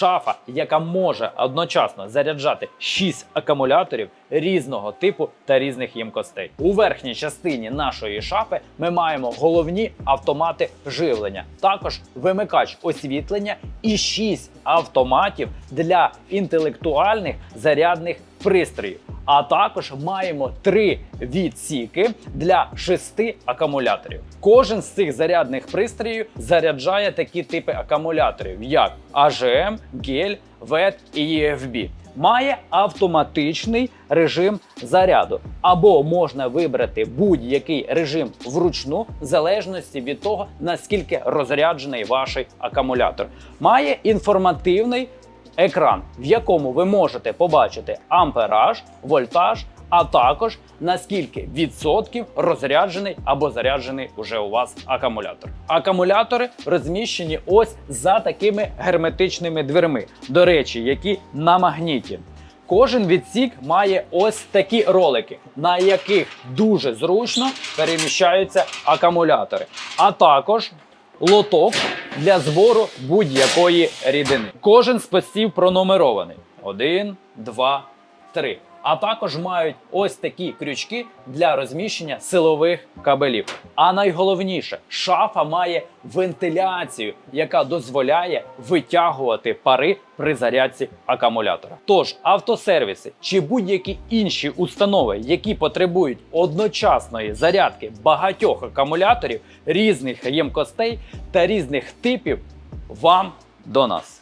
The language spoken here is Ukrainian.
шафа, яка може одночасно заряджати 6 акумуляторів різного типу та різних ємкостей. У верхній частині нашої шафи ми маємо головні автомати живлення, також вимикач освітлення і 6 автоматів для інтелектуальних зарядних пристроїв. А також маємо три відсіки для шести акумуляторів. Кожен з цих зарядних пристроїв заряджає такі типи акумуляторів, як AGM, GEL, VET і EFB. Має автоматичний режим заряду, або можна вибрати будь-який режим вручну, в залежності від того, наскільки розряджений ваш акумулятор. Має інформативний екран, в якому ви можете побачити ампераж, вольтаж, а також наскільки відсотків розряджений або заряджений уже у вас акумулятор. Акумулятори розміщені ось за такими герметичними дверми, до речі, які на магніті. Кожен відсік має ось такі ролики, на яких дуже зручно переміщаються акумулятори, а також лоток для збору будь-якої рідини. Кожен з постів пронумерований: 1, 2, 3. А також мають ось такі крючки для розміщення силових кабелів. А найголовніше, шафа має вентиляцію, яка дозволяє витягувати пари при зарядці акумулятора. Тож автосервіси чи будь-які інші установи, які потребують одночасної зарядки багатьох акумуляторів різних ємкостей та різних типів, вам до нас.